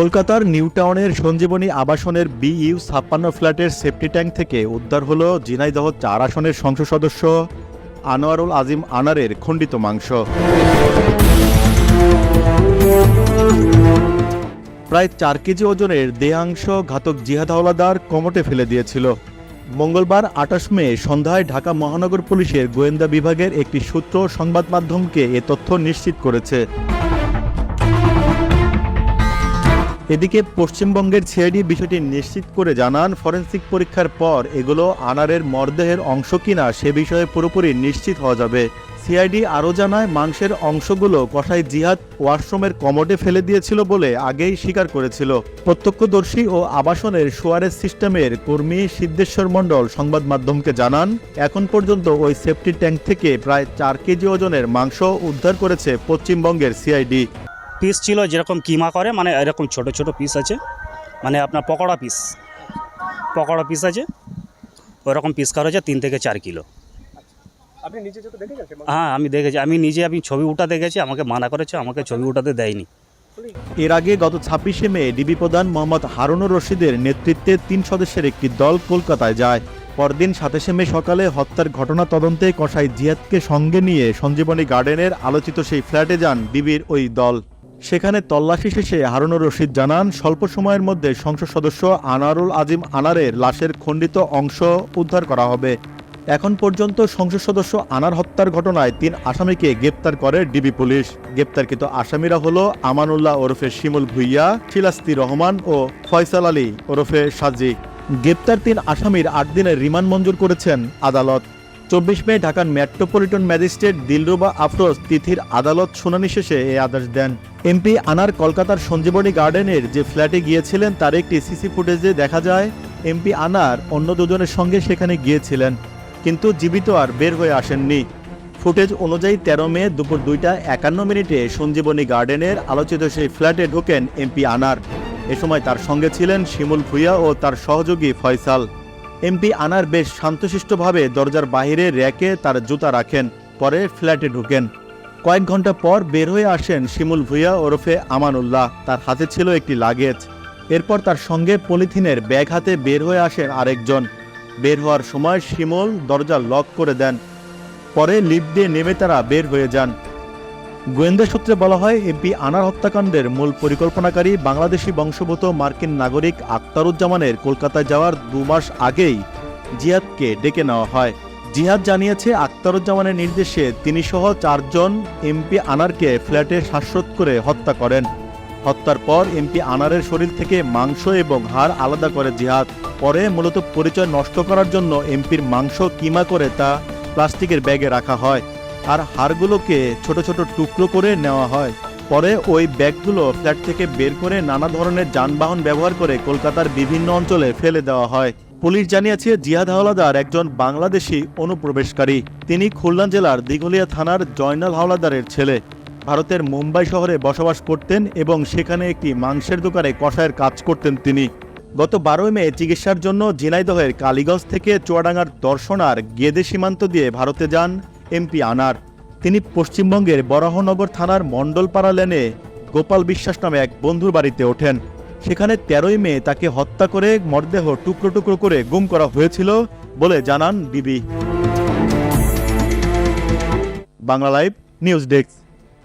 কলকাতার নিউ টাউনের সঞ্জীবনী আবাসনের বিইউ ছাপ্পান্ন ফ্ল্যাটের সেফটি ট্যাঙ্ক থেকে উদ্ধার হলো ঝিনাইদহ চার আসনের সংসদ সদস্য আনোয়ারুল আজিম আনারের খণ্ডিত মাংস। প্রায় চার কেজি ওজনের দেহাংশ ঘাতক জিহাদ হাওলাদার কমটে ফেলে দিয়েছিল। মঙ্গলবার আঠাশ মে সন্ধ্যায় ঢাকা মহানগর পুলিশের গোয়েন্দা বিভাগের একটি সূত্র সংবাদ মাধ্যমকে এ তথ্য নিশ্চিত করেছে। এদিকে পশ্চিমবঙ্গের সিআইডি বিষয়টি নিশ্চিত করে জানান, ফরেন্সিক পরীক্ষার পর এগুলো আনারের মরদেহের অংশ কিনা সে বিষয়ে পুরোপুরি নিশ্চিত হওয়া যাবে। সিআইডি আরও জানায়, মাংসের অংশগুলো কষাই জিহাদ ওয়াশরুমের কমোডে ফেলে দিয়েছিল বলে আগেই স্বীকার করেছিল। প্রত্যক্ষদর্শী ও আবাসনের সোয়ারেজ সিস্টেমের কর্মী সিদ্ধেশ্বর মণ্ডল সংবাদ মাধ্যমকে জানান, এখন পর্যন্ত ওই সেফটি ট্যাঙ্ক থেকে প্রায় চার কেজি ওজনের মাংস উদ্ধার করেছে পশ্চিমবঙ্গের সিআইডি। পিস ছিল যেরকম কিমা করে মানে এরকম ছোট ছোট পিস আছে। মানে আপনার পকোড়া পিস পকোড়া পিস আছে। ওরকম পিস করা হচ্ছে তিন থেকে চার কিলো। হ্যাঁ আমি দেখেছি। আমি নিজে আমি ছবি উঠাতে গেছি আমাকে মানা করেছে আমাকে ছবি উঠাতে দেয়নি। এর আগে গত ছাব্বিশে মে ডিবি প্রধান মোহাম্মদ হারুনুর রশিদের নেতৃত্বে তিন সদস্যের একটি দল কলকাতায় যায়। পরদিন সাতাশে মে সকালে হত্যার ঘটনা তদন্তে কসাই জিয়াদকে সঙ্গে নিয়ে সঞ্জীবনী গার্ডেনের আলোচিত সেই ফ্ল্যাটে যান ডিবির ওই দল। সেখানে তল্লাশি শেষে হারুনুর রশিদ জানান, স্বল্প সময়ের মধ্যে সংসদ সদস্য আনারুল আজিম আনারের লাশের খণ্ডিত অংশ উদ্ধার করা হবে। এখন পর্যন্ত সংসদ সদস্য আনার হত্যার ঘটনায় তিন আসামিকে গ্রেপ্তার করে ডিবি পুলিশ। গ্রেপ্তারকৃত আসামিরা হল আমানুল্লাহ ওরফে শিমুল ভুইয়া, শিলাস্তি রহমান ও ফয়সাল আলী ওরফে সাজি গ্রেপ্তার তিন আসামির আট দিনের রিমান্ড মঞ্জুর করেছেন আদালত। চব্বিশ মে ঢাকার মেট্রোপলিটন ম্যাজিস্ট্রেট দিলরুবা আফরোজ তিথির আদালত শুনানি শেষে এই আদেশ দেন। এমপি আনার কলকাতার সঞ্জীবনী গার্ডেনের যে ফ্ল্যাটে গিয়েছিলেন, তার একটি সিসি ফুটেজে দেখা যায়, এমপি আনার অন্য দুজনের সঙ্গে সেখানে গিয়েছিলেন, কিন্তু জীবিত আর বের হয়ে আসেননি। ফুটেজ অনুযায়ী তেরো মে দুপুর দুইটা একান্ন মিনিটে সঞ্জীবনী গার্ডেনের আলোচিত সেই ফ্ল্যাটে ঢোকেন এমপি আনার। এ সময় তার সঙ্গে ছিলেন শিমুল ভুইয়া ও তার সহযোগী ফয়সাল। এমপি আনার বেশ শান্তশিষ্টভাবে দরজার বাইরে র্যাকে তার জুতা রাখেন, পরে ফ্ল্যাটে ঢুকেন। কয়েক ঘণ্টা পর বের হয়ে আসেন শিমুল ভুইয়া ওরফে আমানুল্লাহ। তার হাতে ছিল একটি লাগেজ। এরপর তার সঙ্গে পলিথিনের ব্যাগ হাতে বের হয়ে আসেন আরেকজন। বের হওয়ার সময় শিমুল দরজা লক করে দেন। পরে লিফট দিয়ে নেমে তারা বের হয়ে যান। গোয়েন্দা সূত্রে বলা হয়, এমপি আনার হত্যাকাণ্ডের মূল পরিকল্পনাকারী বাংলাদেশি বংশোদ্ভূত মার্কিন নাগরিক আক্তারুজ্জামানের কলকাতায় যাওয়ার দু মাস আগেই জিহাদকে ডেকে নেওয়া হয়। জিহাদ জানিয়েছে আক্তারুজ্জামানের নির্দেশে তিনি সহ চারজন এমপি আনারকে ফ্ল্যাটে শ্বাসরোধ করে হত্যা করেন। হত্যার পর এমপি আনারের শরীর থেকে মাংস এবং হাড় আলাদা করে জিহাদ। পরে মূলত পরিচয় নষ্ট করার জন্য এমপির মাংস কিমা করে তা প্লাস্টিকের ব্যাগে রাখা হয়। আর হাড়গুলোকে ছোট ছোট টুকরো করে নেওয়া হয়। পরে ওই ব্যাগগুলো ফ্ল্যাট থেকে বের করে নানা ধরনের যানবাহন ব্যবহার করে কলকাতার বিভিন্ন অঞ্চলে ফেলে দেওয়া হয়। পুলিশ জানিয়েছে, জিয়াদ হাওলাদার একজন বাংলাদেশি অনুপ্রবেশকারী। তিনি খুলনা জেলার দিঘলিয়া থানার জয়নাল হাওলাদারের ছেলে। ভারতের মুম্বাই শহরে বসবাস করতেন এবং সেখানে একটি মাংসের দোকানে কষায়ের কাজ করতেন তিনি। গত বারোই মে চিকিৎসার জন্য ঝিনাইদহের কালীগঞ্জ থেকে চুয়াডাঙ্গার দর্শনার গেদে সীমান্ত দিয়ে ভারতে যান এমপি আনার। তিনি পশ্চিমবঙ্গের বরাহনগর থানার মণ্ডলপাড়া লেনে গোপাল বিশ্বাস নামে এক বন্ধুর বাড়িতে ওঠেন। সেখানে তেরোই মে তাকে হত্যা করে মরদেহ টুকরো টুকরো করে গুম করা হয়েছিল বলে জানান বিবি। Bangla live, news desk.